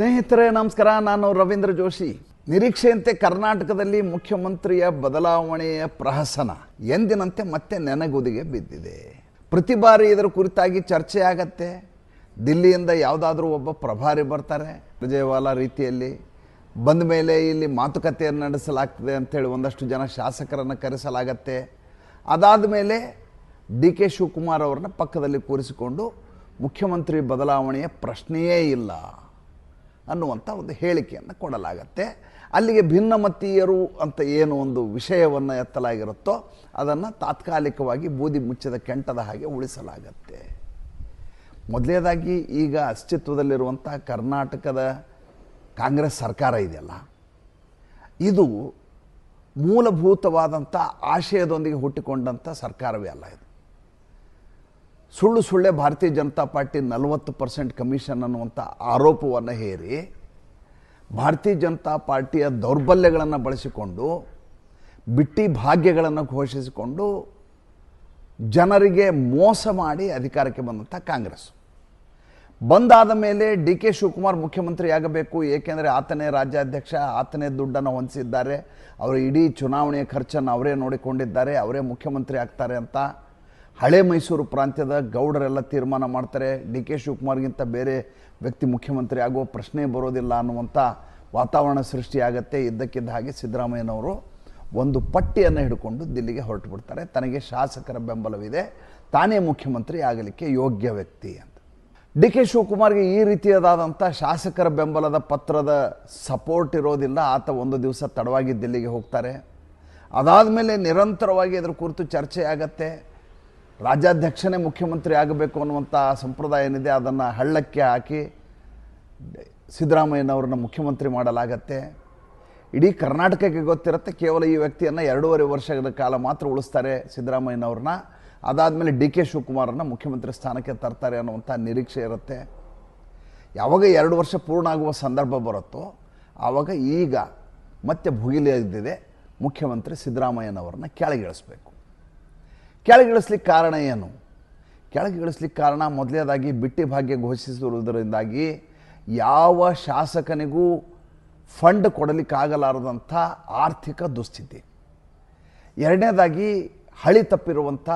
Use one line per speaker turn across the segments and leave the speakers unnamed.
ಸ್ನೇಹಿತರೆ, ನಮಸ್ಕಾರ. ನಾನು ರವೀಂದ್ರ ಜೋಶಿ. ನಿರೀಕ್ಷೆಯಂತೆ ಕರ್ನಾಟಕದಲ್ಲಿ ಮುಖ್ಯಮಂತ್ರಿಯ ಬದಲಾವಣೆಯ ಪ್ರಹಸನ ಎಂದಿನಂತೆ ಮತ್ತೆ ನೆನಗುದಿಗೆ ಬಿದ್ದಿದೆ. ಪ್ರತಿ ಬಾರಿ ಇದರ ಕುರಿತಾಗಿ ಚರ್ಚೆ ಆಗತ್ತೆ. ದಿಲ್ಲಿಯಿಂದ ಯಾವುದಾದ್ರೂ ಒಬ್ಬ ಪ್ರಭಾರಿ ಬರ್ತಾರೆ ವಿಜಯವಾಲ ರೀತಿಯಲ್ಲಿ. ಬಂದ ಮೇಲೆ ಇಲ್ಲಿ ಮಾತುಕತೆಯನ್ನು ನಡೆಸಲಾಗ್ತದೆ ಅಂಥೇಳಿ ಒಂದಷ್ಟು ಜನ ಶಾಸಕರನ್ನು ಕರೆಸಲಾಗತ್ತೆ. ಅದಾದ ಮೇಲೆ ಡಿ ಕೆ ಶಿವಕುಮಾರ್ ಅವರನ್ನ ಪಕ್ಕದಲ್ಲಿ ಕೂರಿಸಿಕೊಂಡು ಮುಖ್ಯಮಂತ್ರಿ ಬದಲಾವಣೆಯ ಪ್ರಶ್ನೆಯೇ ಇಲ್ಲ. ಅನ್ನುವಂಥ ಒಂದು ಹೇಳಿಕೆಯನ್ನು ಕೊಡಲಾಗತ್ತೆ. ಅಲ್ಲಿಗೆ ಭಿನ್ನಮತೀಯರು ಅಂತ ಏನು ಒಂದು ವಿಷಯವನ್ನು ಎತ್ತಲಾಗಿರುತ್ತೋ ಅದನ್ನು ತಾತ್ಕಾಲಿಕವಾಗಿ ಬೂದಿ ಮುಚ್ಚಿದ ಕೆಂಟದ ಹಾಗೆ ಉಳಿಸಲಾಗತ್ತೆ. ಮೊದಲನೇದಾಗಿ ಈಗ ಅಸ್ತಿತ್ವದಲ್ಲಿರುವಂಥ ಕರ್ನಾಟಕದ ಕಾಂಗ್ರೆಸ್ ಸರ್ಕಾರ ಇದೆಯಲ್ಲ, ಇದು ಮೂಲಭೂತವಾದಂಥ ಆಶಯದೊಂದಿಗೆ ಹುಟ್ಟಿಕೊಂಡಂಥ ಸರ್ಕಾರವೇ ಅಲ್ಲ ಇದು. ಸುಳ್ಳು ಸುಳ್ಳೆ ಭಾರತೀಯ ಜನತಾ ಪಾರ್ಟಿ ನಲವತ್ತು ಪರ್ಸೆಂಟ್ ಕಮಿಷನ್ ಅನ್ನುವಂಥ ಆರೋಪವನ್ನು ಹೇರಿ ಭಾರತೀಯ ಜನತಾ ಪಾರ್ಟಿಯ ದೌರ್ಬಲ್ಯಗಳನ್ನು ಬಳಸಿಕೊಂಡು, ಬಿಟ್ಟಿ ಭಾಗ್ಯಗಳನ್ನು ಘೋಷಿಸಿಕೊಂಡು ಜನರಿಗೆ ಮೋಸ ಮಾಡಿ ಅಧಿಕಾರಕ್ಕೆ ಬಂದಂಥ ಕಾಂಗ್ರೆಸ್. ಬಂದಾದ ಮೇಲೆ ಡಿ ಕೆ ಶಿವಕುಮಾರ್ ಮುಖ್ಯಮಂತ್ರಿ ಆಗಬೇಕು ಏಕೆಂದರೆ ಆತನೇ ರಾಜ್ಯಾಧ್ಯಕ್ಷ, ಆತನೇ ದುಡ್ಡನ್ನು ಹೊಂದಿಸಿದ್ದಾರೆ ಅವರ ಇಡೀ ಚುನಾವಣೆಯ ಖರ್ಚನ್ನು ಅವರೇ ನೋಡಿಕೊಂಡಿದ್ದಾರೆ, ಅವರೇ ಮುಖ್ಯಮಂತ್ರಿ ಆಗ್ತಾರೆ ಅಂತ ಹಳೆ ಮೈಸೂರು ಪ್ರಾಂತ್ಯದ ಗೌಡರೆಲ್ಲ ತೀರ್ಮಾನ ಮಾಡ್ತಾರೆ. ಡಿ ಕೆ ಶಿವಕುಮಾರ್ಗಿಂತ ಬೇರೆ ವ್ಯಕ್ತಿ ಮುಖ್ಯಮಂತ್ರಿ ಆಗುವ ಪ್ರಶ್ನೆ ಬರೋದಿಲ್ಲ ಅನ್ನುವಂಥ ವಾತಾವರಣ ಸೃಷ್ಟಿಯಾಗತ್ತೆ. ಇದ್ದಕ್ಕಿದ್ದ ಹಾಗೆ ಸಿದ್ದರಾಮಯ್ಯನವರು ಒಂದು ಪಟ್ಟಿಯನ್ನು ಹಿಡ್ಕೊಂಡು ದಿಲ್ಲಿಗೆ ಹೊರಟು ಬಿಡ್ತಾರೆ ತನಗೆ ಶಾಸಕರ ಬೆಂಬಲವಿದೆ. ತಾನೇ ಮುಖ್ಯಮಂತ್ರಿ ಆಗಲಿಕ್ಕೆ ಯೋಗ್ಯ ವ್ಯಕ್ತಿ ಅಂತ. ಡಿ ಕೆ ಶಿವಕುಮಾರ್ಗೆ ಈ ರೀತಿಯಾದಂಥ ಶಾಸಕರ ಬೆಂಬಲದ ಪತ್ರದ ಸಪೋರ್ಟ್ ಇರೋದಿಲ್ಲ. ಆತ ಒಂದು ದಿವಸ ತಡವಾಗಿ ದಿಲ್ಲಿಗೆ ಹೋಗ್ತಾರೆ. ಅದಾದ ಮೇಲೆ ನಿರಂತರವಾಗಿ ಅದರ ಕುರಿತು ಚರ್ಚೆ ಆಗತ್ತೆ ರಾಜ್ಯಾಧ್ಯಕ್ಷನೇ ಮುಖ್ಯಮಂತ್ರಿ ಆಗಬೇಕು ಅನ್ನುವಂಥ ಸಂಪ್ರದಾಯ ಏನಿದೆ, ಅದನ್ನು ಹಳ್ಳಕ್ಕೆ ಹಾಕಿ ಸಿದ್ದರಾಮಯ್ಯನವ್ರನ್ನ ಮುಖ್ಯಮಂತ್ರಿ ಮಾಡಲಾಗತ್ತೆ. ಇಡೀ ಕರ್ನಾಟಕಕ್ಕೆ ಗೊತ್ತಿರುತ್ತೆ, ಕೇವಲ ಈ ವ್ಯಕ್ತಿಯನ್ನು ಎರಡೂವರೆ ವರ್ಷಗಳ ಕಾಲ ಮಾತ್ರ ಉಳಿಸ್ತಾರೆ ಸಿದ್ದರಾಮಯ್ಯನವ್ರನ್ನ. ಅದಾದಮೇಲೆ ಡಿ ಕೆ ಶಿವಕುಮಾರನ್ನ ಮುಖ್ಯಮಂತ್ರಿ ಸ್ಥಾನಕ್ಕೆ ತರ್ತಾರೆ ಅನ್ನುವಂಥ ನಿರೀಕ್ಷೆ ಇರುತ್ತೆ. ಯಾವಾಗ ಎರಡು ವರ್ಷ ಪೂರ್ಣ ಆಗುವ ಸಂದರ್ಭ ಬರುತ್ತೋ, ಆವಾಗ ಈಗ ಮತ್ತೆ ಭುಗಿಲಿದ್ದಿದೆ ಮುಖ್ಯಮಂತ್ರಿ ಸಿದ್ದರಾಮಯ್ಯನವ್ರನ್ನ ಕೆಳಗಿಳಿಸ್ಬೇಕು. ಕೆಳಗಿಳಿಸ್ಲಿಕ್ಕೆ ಕಾರಣ ಏನು? ಕೆಳಗಿಳಿಸ್ಲಿಕ್ಕೆ ಕಾರಣ ಮೊದಲೇದಾಗಿ ಬಿಟ್ಟಿ ಭಾಗ್ಯ ಘೋಷಿಸಿರುವುದರಿಂದಾಗಿ ಯಾವ ಶಾಸಕನಿಗೂ ಫಂಡ್ ಕೊಡಲಿಕ್ಕಾಗಲಾರದಂಥ ಆರ್ಥಿಕ ದುಸ್ಥಿತಿ. ಎರಡನೇದಾಗಿ ಹಳಿ ತಪ್ಪಿರುವಂಥ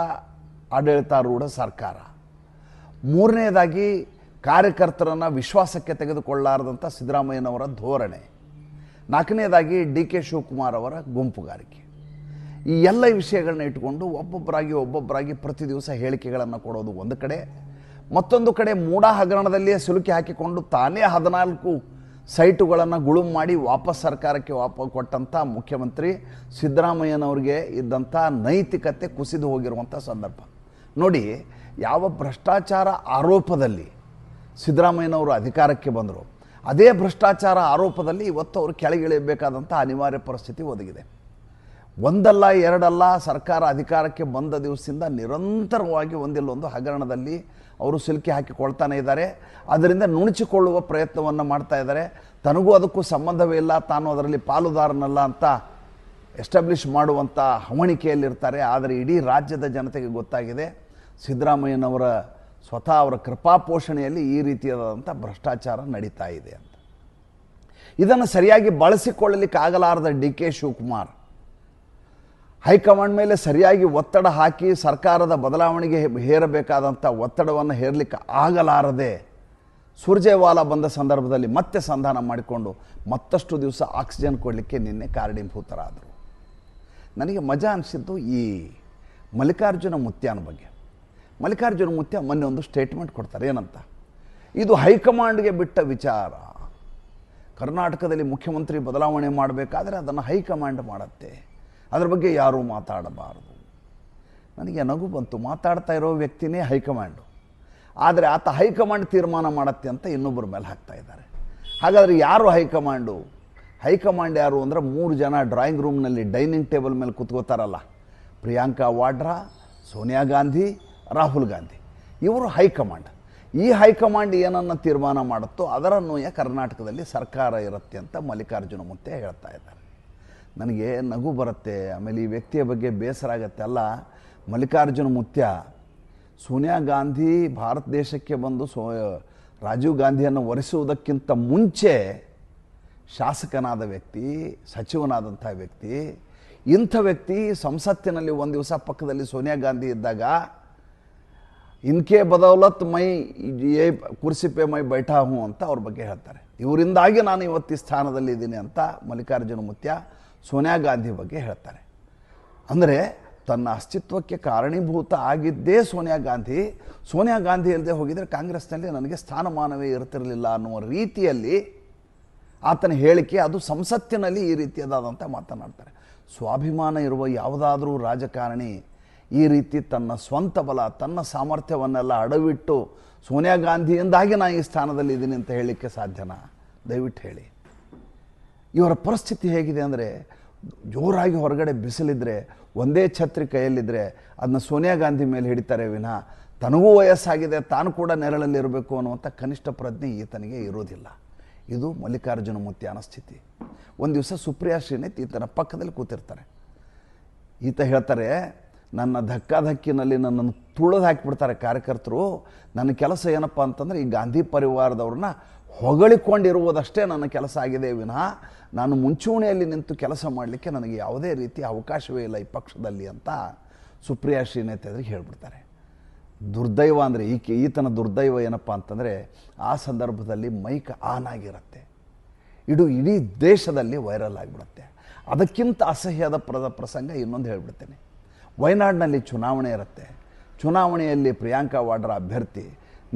ಆಡಳಿತಾರೂಢ ಸರ್ಕಾರ. ಮೂರನೇದಾಗಿ ಕಾರ್ಯಕರ್ತರನ್ನು ವಿಶ್ವಾಸಕ್ಕೆ ತೆಗೆದುಕೊಳ್ಳಾರದಂಥ ಸಿದ್ದರಾಮಯ್ಯನವರ ಧೋರಣೆ. ನಾಲ್ಕನೇದಾಗಿ ಡಿ ಕೆ ಶಿವಕುಮಾರ್ ಅವರ ಗುಂಪುಗಾರಿಕೆ. ಈ ಎಲ್ಲ ವಿಷಯಗಳನ್ನ ಇಟ್ಕೊಂಡು ಒಬ್ಬೊಬ್ಬರಾಗಿ ಒಬ್ಬೊಬ್ಬರಾಗಿ ಪ್ರತಿ ದಿವಸ ಹೇಳಿಕೆಗಳನ್ನು ಕೊಡೋದು ಒಂದು ಕಡೆ. ಮತ್ತೊಂದು ಕಡೆ ಮೂಡ ಹಗರಣದಲ್ಲಿಯೇ ಸಿಲುಕಿ ಹಾಕಿಕೊಂಡು ತಾನೇ ಹದಿನಾಲ್ಕು ಸೈಟುಗಳನ್ನು ಗುಳುಂ ಮಾಡಿ ವಾಪಸ್ ಸರ್ಕಾರಕ್ಕೆ ವಾಪ ಕೊಟ್ಟಂಥ ಮುಖ್ಯಮಂತ್ರಿ ಸಿದ್ದರಾಮಯ್ಯನವ್ರಿಗೆ ಇದ್ದಂಥ ನೈತಿಕತೆ ಕುಸಿದು ಹೋಗಿರುವಂಥ ಸಂದರ್ಭ. ನೋಡಿ, ಯಾವ ಭ್ರಷ್ಟಾಚಾರ ಆರೋಪದಲ್ಲಿ ಸಿದ್ದರಾಮಯ್ಯನವರು ಅಧಿಕಾರಕ್ಕೆ ಬಂದರು, ಅದೇ ಭ್ರಷ್ಟಾಚಾರ ಆರೋಪದಲ್ಲಿ ಇವತ್ತು ಅವರು ಕೆಳಗಿಳಿಯಬೇಕಾದಂಥ ಅನಿವಾರ್ಯ ಪರಿಸ್ಥಿತಿ ಒದಗಿದೆ. ಒಂದಲ್ಲ, ಎರಡಲ್ಲ ಸರ್ಕಾರ ಅಧಿಕಾರಕ್ಕೆ ಬಂದ ದಿವಸದಿಂದ ನಿರಂತರವಾಗಿ ಒಂದಿಲ್ಲೊಂದು ಹಗರಣದಲ್ಲಿ ಅವರು ಸಿಲುಕಿ ಹಾಕಿಕೊಳ್ತಾನೆ ಇದ್ದಾರೆ. ಅದರಿಂದ ನುಣುಚಿಕೊಳ್ಳುವ ಪ್ರಯತ್ನವನ್ನು ಮಾಡ್ತಾ ಇದ್ದಾರೆ. ತನಗೂ ಅದಕ್ಕೂ ಸಂಬಂಧವೇ ಇಲ್ಲ. ತಾನು ಅದರಲ್ಲಿ ಪಾಲುದಾರನಲ್ಲ ಅಂತ ಎಸ್ಟಾಬ್ಲಿಷ್ ಮಾಡುವಂಥ ಹವಣಿಕೆಯಲ್ಲಿರ್ತಾರೆ. ಆದರೆ ಇಡೀ ರಾಜ್ಯದ ಜನತೆಗೆ ಗೊತ್ತಾಗಿದೆ. ಸಿದ್ದರಾಮಯ್ಯನವರ ಸ್ವತಃ ಅವರ ಕೃಪಾಪೋಷಣೆಯಲ್ಲಿ ಈ ರೀತಿಯಾದಂಥ ಭ್ರಷ್ಟಾಚಾರ ನಡೀತಾ ಇದೆ ಅಂತ. ಇದನ್ನು ಸರಿಯಾಗಿ ಬಳಸಿಕೊಳ್ಳಲಿಕ್ಕೆ ಆಗಲಾರದ D K Shivakumar high command ಮೇಲೆ ಸರಿಯಾಗಿ ಒತ್ತಡ ಹಾಕಿ ಸರ್ಕಾರದ ಬದಲಾವಣೆಗೆ ಹೇರಬೇಕಾದಂಥ ಒತ್ತಡವನ್ನು ಹೇರಲಿಕ್ಕೆ ಆಗಲಾರದೆ ಸುರ್ಜೇವಾಲ ಬಂದ ಸಂದರ್ಭದಲ್ಲಿ ಮತ್ತೆ ಸಂಧಾನ ಮಾಡಿಕೊಂಡು ಮತ್ತಷ್ಟು ದಿವಸ ಆಕ್ಸಿಜನ್ ಕೊಡಲಿಕ್ಕೆ ನಿನ್ನೆ ಕಾರಣೀಭೂತರಾದರು. ನನಗೆ ಮಜಾ ಅನಿಸಿದ್ದು ಈ ಮಲ್ಲಿಕಾರ್ಜುನ ಮುತ್ಯಾನ ಬಗ್ಗೆ. ಮಲ್ಲಿಕಾರ್ಜುನ ಮುತ್ಯ ಮೊನ್ನೆ ಒಂದು ಸ್ಟೇಟ್ಮೆಂಟ್ ಕೊಡ್ತಾರೆ, ಏನಂತ? ಇದು ಹೈಕಮಾಂಡ್ಗೆ ಬಿಟ್ಟ ವಿಚಾರ. ಕರ್ನಾಟಕದಲ್ಲಿ ಮುಖ್ಯಮಂತ್ರಿ ಬದಲಾವಣೆ ಮಾಡಬೇಕಾದ್ರೆ ಅದನ್ನು ಹೈಕಮಾಂಡ್ ಮಾಡುತ್ತೆ. ಅದ್ರ ಬಗ್ಗೆ ಯಾರೂ ಮಾತಾಡಬಾರದು. ನನಗೆ ನಗು ಬಂತು. ಮಾತಾಡ್ತಾ ಇರೋ ವ್ಯಕ್ತಿನೇ ಹೈಕಮಾಂಡು. ಆದರೆ ಆತ ಹೈಕಮಾಂಡ್ ತೀರ್ಮಾನ ಮಾಡುತ್ತೆ ಅಂತ ಇನ್ನೊಬ್ಬರ ಮೇಲೆ ಹಾಕ್ತಾ ಇದ್ದಾರೆ. ಹಾಗಾದರೆ ಯಾರು ಹೈಕಮಾಂಡು? ಹೈಕಮಾಂಡ್ ಯಾರು ಅಂದರೆ ಮೂರು ಜನ ಡ್ರಾಯಿಂಗ್ ರೂಮ್ನಲ್ಲಿ ಡೈನಿಂಗ್ ಟೇಬಲ್ ಮೇಲೆ ಕೂತ್ಕೋತಾರಲ್ಲ. ಪ್ರಿಯಾಂಕಾ ವಾಡ್ರಾ, ಸೋನಿಯಾ ಗಾಂಧಿ, ರಾಹುಲ್ ಗಾಂಧಿ. ಇವರು ಹೈಕಮಾಂಡ್. ಈ ಹೈಕಮಾಂಡ್ ಏನನ್ನು ತೀರ್ಮಾನ ಮಾಡುತ್ತೋ ಅದರನ್ವಯ ಕರ್ನಾಟಕದಲ್ಲಿ ಸರ್ಕಾರ ಇರುತ್ತೆ ಅಂತ ಮಲ್ಲಿಕಾರ್ಜುನ ಮುತ್ತೆ ಹೇಳ್ತಾ ಇದ್ದಾರೆ. ನನಗೆ ನಗು ಬರುತ್ತೆ, ಆಮೇಲೆ ಈ ವ್ಯಕ್ತಿಯ ಬಗ್ಗೆ ಬೇಸರ ಆಗತ್ತೆ ಅಲ್ಲ. ಮಲ್ಲಿಕಾರ್ಜುನ ಮುತ್ಯ, ಸೋನಿಯಾ ಗಾಂಧಿ ಭಾರತ ದೇಶಕ್ಕೆ ಬಂದು ಸೋ, ರಾಜೀವ್ ಗಾಂಧಿಯನ್ನು ಒರೆಸುವುದಕ್ಕಿಂತ ಮುಂಚೆ ಶಾಸಕನಾದ ವ್ಯಕ್ತಿ, ಸಚಿವನಾದಂಥ ವ್ಯಕ್ತಿ, ಇಂಥ ವ್ಯಕ್ತಿ ಸಂಸತ್ತಿನಲ್ಲಿ ಒಂದು ದಿವಸ ಪಕ್ಕದಲ್ಲಿ ಸೋನಿಯಾ ಗಾಂಧಿ ಇದ್ದಾಗ ಇನ್ಕೆ ಬದೌಲತ್ ಮೈ ಏ ಕುರ್ಸಿ ಪೇ ಮೈ ಬೈಠಾ ಹೂ ಅಂತ ಅವ್ರ ಬಗ್ಗೆ ಹೇಳ್ತಾರೆ. ಇವರಿಂದಾಗಿ ನಾನು ಇವತ್ತು ಸ್ಥಾನದಲ್ಲಿ ಇದ್ದೀನಿ ಅಂತ ಮಲ್ಲಿಕಾರ್ಜುನ ಮುತ್ಯ ಸೋನಿಯಾ ಗಾಂಧಿ ಬಗ್ಗೆ ಹೇಳ್ತಾರೆ. ಅಂದರೆ ತನ್ನ ಅಸ್ತಿತ್ವಕ್ಕೆ ಕಾರಣೀಭೂತ ಆಗಿದ್ದೇ ಸೋನಿಯಾ ಗಾಂಧಿ ಸೋನಿಯಾ ಗಾಂಧಿ ಇಲ್ಲದೆ ಹೋಗಿದರೆ ಕಾಂಗ್ರೆಸ್ನಲ್ಲಿ ನನಗೆ ಸ್ಥಾನಮಾನವೇ ಇರ್ತಿರಲಿಲ್ಲ ಅನ್ನುವ ರೀತಿಯಲ್ಲಿ ಆತನ ಹೇಳಿಕೆ ಅದು ಸಂಸತ್ತಿನಲ್ಲಿ ಈ ರೀತಿಯದಾದಂಥ ಮಾತನಾಡ್ತಾರೆ. ಸ್ವಾಭಿಮಾನ ಇರುವ ಯಾವುದಾದರೂ ರಾಜಕಾರಣಿ ಈ ರೀತಿ ತನ್ನ ಸ್ವಂತ ಬಲ, ತನ್ನ ಸಾಮರ್ಥ್ಯವನ್ನೆಲ್ಲ ಅಡವಿಟ್ಟು ಸೋನಿಯಾ ಗಾಂಧಿಯಿಂದಾಗಿ ನಾನು ಈ ಸ್ಥಾನದಲ್ಲಿ ಇದ್ದೀನಿ ಅಂತ ಹೇಳಲಿಕ್ಕೆ ಸಾಧ್ಯನಾ? ದಯವಿಟ್ಟು ಹೇಳಿ. ಇವರ ಪರಿಸ್ಥಿತಿ ಹೇಗಿದೆ ಅಂದರೆ ಜೋರಾಗಿ ಹೊರಗಡೆ ಬಿಸಿಲಿದ್ರೆ, ಒಂದೇ ಛತ್ರಿ ಕೈಯಲ್ಲಿದ್ದರೆ ಅದನ್ನ ಸೋನಿಯಾ ಗಾಂಧಿ ಮೇಲೆ ಹಿಡಿತಾರೆ ವಿನಃ ತನಗೂ ವಯಸ್ಸಾಗಿದೆ, ತಾನು ಕೂಡ ನೆರಳಲ್ಲಿ ಇರಬೇಕು ಅನ್ನುವಂಥ ಕನಿಷ್ಠ ಪ್ರಜ್ಞೆ ಈತನಿಗೆ ಇರೋದಿಲ್ಲ. ಇದು ಮಲ್ಲಿಕಾರ್ಜುನ ಮುತ್ಯಾನ ಸ್ಥಿತಿ ಒಂದು ದಿವಸ ಸುಪ್ರಿಯಾ ಶ್ರೀನೇತ್ ಈತನ ಪಕ್ಕದಲ್ಲಿ ಕೂತಿರ್ತಾರೆ. ಈತ ಹೇಳ್ತಾರೆ, ನನ್ನ ಧಕ್ಕಾಧಕ್ಕಿನಲ್ಲಿ ನನ್ನನ್ನು ತುಳಿದು ಹಾಕಿಬಿಡ್ತಾರೆ ಕಾರ್ಯಕರ್ತರು. ನನ್ನ ಕೆಲಸ ಏನಪ್ಪ ಅಂತಂದರೆ ಈ ಗಾಂಧಿ ಪರಿವಾರದವ್ರನ್ನ ಹೊಗಳಿಕೊಂಡಿರುವುದಷ್ಟೇ ನನ್ನ ಕೆಲಸ ಆಗಿದೆ ವಿನಃ ನಾನು ಮುಂಚೂಣಿಯಲ್ಲಿ ನಿಂತು ಕೆಲಸ ಮಾಡಲಿಕ್ಕೆ ನನಗೆ ಯಾವುದೇ ರೀತಿ ಅವಕಾಶವೇ ಇಲ್ಲ ಈ ಪಕ್ಷದಲ್ಲಿ ಅಂತ ಸುಪ್ರಿಯಾ ಶ್ರೀನೇತ್ ಎದುರಿಗೆ ಹೇಳ್ಬಿಡ್ತಾರೆ. ದುರ್ದೈವ ಅಂದರೆ ಈಕೆ, ಈತನ ದುರ್ದೈವ ಏನಪ್ಪ ಅಂತಂದರೆ ಆ ಸಂದರ್ಭದಲ್ಲಿ ಮೈಕ್ ಆನ್ ಆಗಿರುತ್ತೆ. ಇದು ಇಡೀ ದೇಶದಲ್ಲಿ ವೈರಲ್ ಆಗಿಬಿಡುತ್ತೆ. ಅದಕ್ಕಿಂತ ಅಸಹ್ಯದ ಪ್ರದ ಪ್ರಸಂಗ ಇನ್ನೊಂದು ಹೇಳ್ಬಿಡ್ತೇನೆ. ವಯನಾಡಿನಲ್ಲಿ ಚುನಾವಣೆ ಇರುತ್ತೆ. ಚುನಾವಣೆಯಲ್ಲಿ ಪ್ರಿಯಾಂಕಾ ವಾಡ್ರಾ ಅಭ್ಯರ್ಥಿ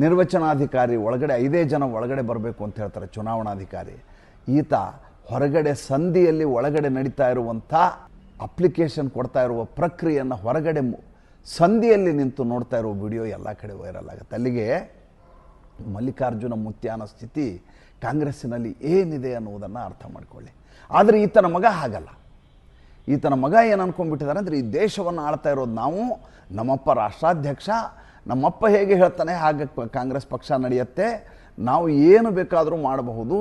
ನಿರ್ವಚನಾಧಿಕಾರಿ ಒಳಗಡೆ, ಐದೇ ಜನ ಒಳಗಡೆ ಬರಬೇಕು ಅಂತ ಹೇಳ್ತಾರೆ ಚುನಾವಣಾಧಿಕಾರಿ. ಈತ ಹೊರಗಡೆ ಸಂಧಿಯಲ್ಲಿ ಒಳಗಡೆ ನಡೀತಾ ಇರುವಂಥ ಅಪ್ಲಿಕೇಶನ್ ಕೊಡ್ತಾ ಇರುವ ಪ್ರಕ್ರಿಯೆಯನ್ನು ಹೊರಗಡೆ ಸಂಧಿಯಲ್ಲಿ ನಿಂತು ನೋಡ್ತಾ ಇರುವ ವಿಡಿಯೋ ಎಲ್ಲ ಕಡೆ ವೈರಲ್ ಆಗುತ್ತೆ. ಅಲ್ಲಿಗೆ ಮಲ್ಲಿಕಾರ್ಜುನ ಮುತ್ಯಾನ ಸ್ಥಿತಿ ಕಾಂಗ್ರೆಸ್ಸಿನಲ್ಲಿ ಏನಿದೆ ಅನ್ನುವುದನ್ನು ಅರ್ಥ ಮಾಡಿಕೊಳ್ಳಿ. ಆದರೆ ಈತನ ಮಗ ಹಾಗಲ್ಲ. ಈತನ ಮಗ ಏನು ಅನ್ಕೊಂಡ್ಬಿಟ್ಟಿದ್ದಾರೆ ಅಂದರೆ, ಈ ದೇಶವನ್ನು ಆಳ್ತಾ ಇರೋದು ನಾವು, ನಮ್ಮಪ್ಪ ರಾಷ್ಟ್ರಾಧ್ಯಕ್ಷ ನಮ್ಮಪ್ಪ ಹೇಗೆ ಹೇಳ್ತಾನೆ, ಹಾಗೆ ಕಾಂಗ್ರೆಸ್ ಪಕ್ಷ ನಡೆಯುತ್ತೆ. ನಾವು ಏನು ಬೇಕಾದರೂ ಮಾಡಬಹುದು.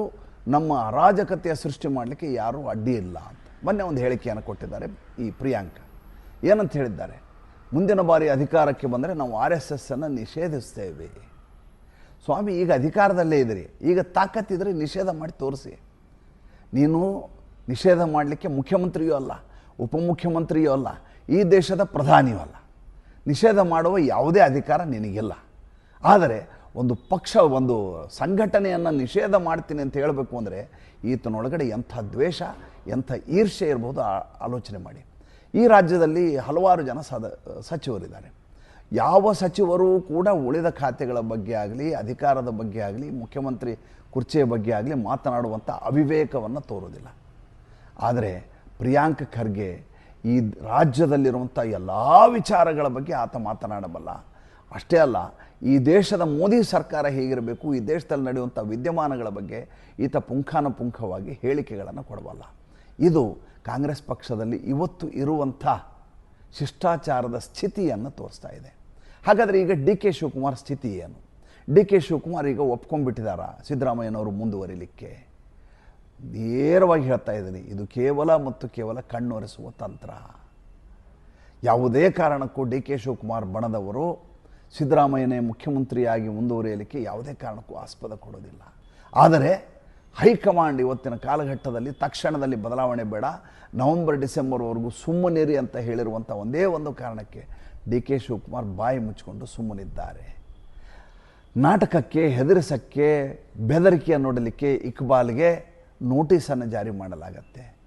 ನಮ್ಮ ಅರಾಜಕತೆಯ ಸೃಷ್ಟಿ ಮಾಡಲಿಕ್ಕೆ ಯಾರೂ ಅಡ್ಡಿ ಇಲ್ಲ ಅಂತ. ಮೊನ್ನೆ ಒಂದು ಹೇಳಿಕೆಯನ್ನು ಕೊಟ್ಟಿದ್ದಾರೆ ಈ ಪ್ರಿಯಾಂಕ. ಏನಂತ ಹೇಳಿದ್ದಾರೆ? ಮುಂದಿನ ಬಾರಿ ಅಧಿಕಾರಕ್ಕೆ ಬಂದರೆ ನಾವು ಆರ್ ಎಸ್ ಎಸ್ಸನ್ನು ನಿಷೇಧಿಸ್ತೇವೆ. ಸ್ವಾಮಿ, ಈಗ ಅಧಿಕಾರದಲ್ಲೇ ಇದ್ರಿ ಈಗ ತಾಕತ್ತಿದ್ರೆ ನಿಷೇಧ ಮಾಡಿ ತೋರಿಸಿ. ನೀನು ನಿಷೇಧ ಮಾಡಲಿಕ್ಕೆ ಮುಖ್ಯಮಂತ್ರಿಯೂ ಅಲ್ಲ, ಉಪಮುಖ್ಯಮಂತ್ರಿಯೂ ಅಲ್ಲ, ಈ ದೇಶದ ಪ್ರಧಾನಿಯೂ ಅಲ್ಲ. ನಿಷೇಧ ಮಾಡುವ ಯಾವುದೇ ಅಧಿಕಾರ ನಿನಗಿಲ್ಲ. ಆದರೆ ಒಂದು ಪಕ್ಷ, ಒಂದು ಸಂಘಟನೆಯನ್ನು ನಿಷೇಧ ಮಾಡ್ತೀನಿ ಅಂತ ಹೇಳಬೇಕು ಅಂದರೆ ಈತನೊಳಗಡೆ ಎಂಥ ದ್ವೇಷ, ಎಂಥ ಈರ್ಷೆ ಇರ್ಬೋದು ಆಲೋಚನೆ ಮಾಡಿ. ಈ ರಾಜ್ಯದಲ್ಲಿ ಹಲವಾರು ಜನ ಸದ, ಸಚಿವರಿದ್ದಾರೆ. ಯಾವ ಸಚಿವರು ಕೂಡ ಉಳಿದ ಖಾತೆಗಳ ಬಗ್ಗೆ ಆಗಲಿ, ಅಧಿಕಾರದ ಬಗ್ಗೆ ಆಗಲಿ, ಮುಖ್ಯಮಂತ್ರಿ ಕುರ್ಚಿಯ ಬಗ್ಗೆ ಆಗಲಿ ಮಾತನಾಡುವಂಥ ಅವಿವೇಕವನ್ನು ತೋರೋದಿಲ್ಲ ಆದರೆ ಪ್ರಿಯಾಂಕ್ ಖರ್ಗೆ ಈ ರಾಜ್ಯದಲ್ಲಿರುವಂಥ ಎಲ್ಲ ವಿಚಾರಗಳ ಬಗ್ಗೆ ಆತ ಮಾತನಾಡಬಲ್ಲ. ಅಷ್ಟೇ ಅಲ್ಲ, ಈ ದೇಶದ ಮೋದಿ ಸರ್ಕಾರ ಹೇಗಿರಬೇಕು, ಈ ದೇಶದಲ್ಲಿ ನಡೆಯುವಂಥ ವಿದ್ಯಮಾನಗಳ ಬಗ್ಗೆ ಈತ ಪುಂಖಾನುಪುಂಖವಾಗಿ ಹೇಳಿಕೆಗಳನ್ನು ಕೊಡಬಲ್ಲ. ಇದು ಕಾಂಗ್ರೆಸ್ ಪಕ್ಷದಲ್ಲಿ ಇವತ್ತು ಇರುವಂಥ ಶಿಷ್ಟಾಚಾರದ ಸ್ಥಿತಿಯನ್ನು ತೋರಿಸ್ತಾ ಇದೆ. ಹಾಗಾದರೆ ಈಗ ಡಿ ಕೆ ಶಿವಕುಮಾರ್ ಸ್ಥಿತಿ ಏನು? ಡಿ ಕೆ ಶಿವಕುಮಾರ್ ಈಗ ಒಪ್ಕೊಂಡ್ಬಿಟ್ಟಿದ್ದಾರಾ ಸಿದ್ದರಾಮಯ್ಯನವರು ಮುಂದುವರಿಲಿಕ್ಕೆ? ನೇರವಾಗಿ ಹೇಳ್ತಾ ಇದ್ದೀನಿ, ಇದು ಕೇವಲ ಮತ್ತು ಕೇವಲ ಕಣ್ಣೊರೆಸುವ ತಂತ್ರ. ಯಾವುದೇ ಕಾರಣಕ್ಕೂ ಡಿ ಕೆ ಶಿವಕುಮಾರ್ ಬಣದವರು ಸಿದ್ದರಾಮಯ್ಯನೇ ಮುಖ್ಯಮಂತ್ರಿಯಾಗಿ ಮುಂದುವರಿಯಲಿಕ್ಕೆ ಯಾವುದೇ ಕಾರಣಕ್ಕೂ ಆಸ್ಪದ ಕೊಡೋದಿಲ್ಲ. ಆದರೆ ಹೈಕಮಾಂಡ್ ಇವತ್ತಿನ ಕಾಲಘಟ್ಟದಲ್ಲಿ ತಕ್ಷಣದಲ್ಲಿ ಬದಲಾವಣೆ ಬೇಡ, ನವೆಂಬರ್ ಡಿಸೆಂಬರ್ವರೆಗೂ ಸುಮ್ಮನಿರಿ ಅಂತ ಹೇಳಿರುವಂಥ ಒಂದೇ ಒಂದು ಕಾರಣಕ್ಕೆ ಡಿ ಕೆ ಶಿವಕುಮಾರ್ ಬಾಯಿ ಮುಚ್ಚಿಕೊಂಡು ಸುಮ್ಮನಿದ್ದಾರೆ. ನಾಟಕಕ್ಕೆ, ಹೆದರಿಸಕ್ಕೆ ಬೆದರಿಕೆಯ ನೋಡಲಿಕ್ಕೆ ಇಕ್ಬಾಲ್ಗೆ ನೋಟಿಸನ್ನು ಜಾರಿ ಮಾಡಲಾಗತ್ತೆ.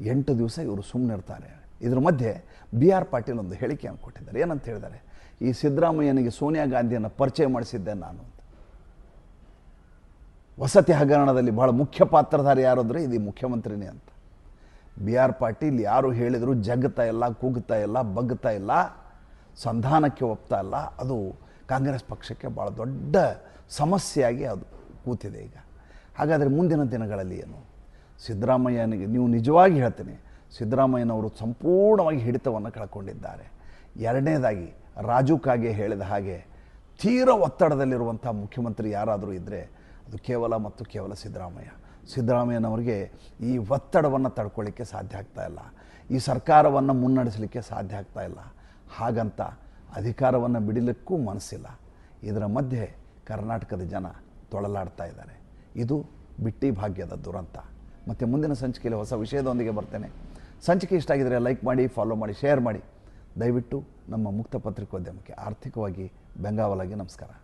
ಎಂಟು ದಿವಸ ಇವರು ಸುಮ್ಮನಿರ್ತಾರೆ ಇದ್ರ ಮಧ್ಯೆ ಬಿ ಆರ್ ಪಾಟೀಲ್ ಒಂದು ಹೇಳಿಕೆಯನ್ನು ಕೊಟ್ಟಿದ್ದಾರೆ. ಏನಂತ ಹೇಳಿದ್ದಾರೆ? ಈ ಸಿದ್ದರಾಮಯ್ಯನಿಗೆ ಸೋನಿಯಾ ಗಾಂಧಿಯನ್ನು ಪರಿಚಯ ಮಾಡಿಸಿದ್ದೆ ನಾನು ಅಂತ. ವಸತಿ ಹಗರಣದಲ್ಲಿ ಬಹಳ ಮುಖ್ಯ ಪಾತ್ರಧಾರಿ ಯಾರಾದ್ರೆ ಇದು ಈ ಮುಖ್ಯಮಂತ್ರಿನೇ ಅಂತ. ಬಿ ಆರ್ ಪಾಟೀಲ್ ಯಾರು ಹೇಳಿದರೂ ಜಗ್ತಾ ಇಲ್ಲ, ಕೂಗ್ತಾ ಇಲ್ಲ, ಬಗ್ತಾ ಇಲ್ಲ, ಸಂಧಾನಕ್ಕೆ ಒಪ್ತಾ ಇಲ್ಲ. ಅದು ಕಾಂಗ್ರೆಸ್ ಪಕ್ಷಕ್ಕೆ ಭಾಳ ದೊಡ್ಡ ಸಮಸ್ಯೆಯಾಗಿ ಅದು ಕೂತಿದೆ ಈಗ. ಹಾಗಾದರೆ ಮುಂದಿನ ದಿನಗಳಲ್ಲಿ ಏನು? ಸಿದ್ದರಾಮಯ್ಯನಿಗೆ ನೀವು ನಿಜವಾಗಿ ಹೇಳ್ತೀನಿ, ಸಿದ್ದರಾಮಯ್ಯನವರು ಸಂಪೂರ್ಣವಾಗಿ ಹಿಡಿತವನ್ನು ಕಳ್ಕೊಂಡಿದ್ದಾರೆ. ಎರಡನೇದಾಗಿ, ರಾಜು ಕಾಗೆ ಹೇಳಿದ ಹಾಗೆ, ತೀರ ಒತ್ತಡದಲ್ಲಿರುವಂಥ ಮುಖ್ಯಮಂತ್ರಿ ಯಾರಾದರೂ ಇದ್ದರೆ ಅದು ಕೇವಲ ಮತ್ತು ಕೇವಲ ಸಿದ್ದರಾಮಯ್ಯ. ಸಿದ್ದರಾಮಯ್ಯನವರಿಗೆ ಈ ಒತ್ತಡವನ್ನು ತಡ್ಕೊಳ್ಳಿಕ್ಕೆ ಸಾಧ್ಯ ಆಗ್ತಾ ಇಲ್ಲ. ಈ ಸರ್ಕಾರವನ್ನು ಮುನ್ನಡೆಸಲಿಕ್ಕೆ ಸಾಧ್ಯ ಆಗ್ತಾ ಇಲ್ಲ. ಹಾಗಂತ ಅಧಿಕಾರವನ್ನು ಬಿಡಲಿಕ್ಕೂ ಮನಸ್ಸಿಲ್ಲ. ಇದರ ಮಧ್ಯೆ ಕರ್ನಾಟಕದ ಜನ ತೊಳಲಾಡ್ತಾ ಇದ್ದಾರೆ. ಇದು ಬಿಟ್ಟಿ ಭಾಗ್ಯದ ದುರಂತ. ಮತ್ತು ಮುಂದಿನ ಸಂಚಿಕೆಯಲ್ಲಿ ಹೊಸ ವಿಷಯದೊಂದಿಗೆ ಬರ್ತೇನೆ. ಸಂಚಿಕೆ ಇಷ್ಟ ಆಗಿದರೆ ಲೈಕ್ ಮಾಡಿ ಫಾಲೋ ಮಾಡಿ ಶೇರ್ ಮಾಡಿ. ದಯವಿಟ್ಟು ನಮ್ಮ ಮುಕ್ತ ಪತ್ರಿಕೋದ್ಯಮಕ್ಕೆ ಆರ್ಥಿಕವಾಗಿ ಬೆಂಗಾವಲಾಗಿ ನಮಸ್ಕಾರ.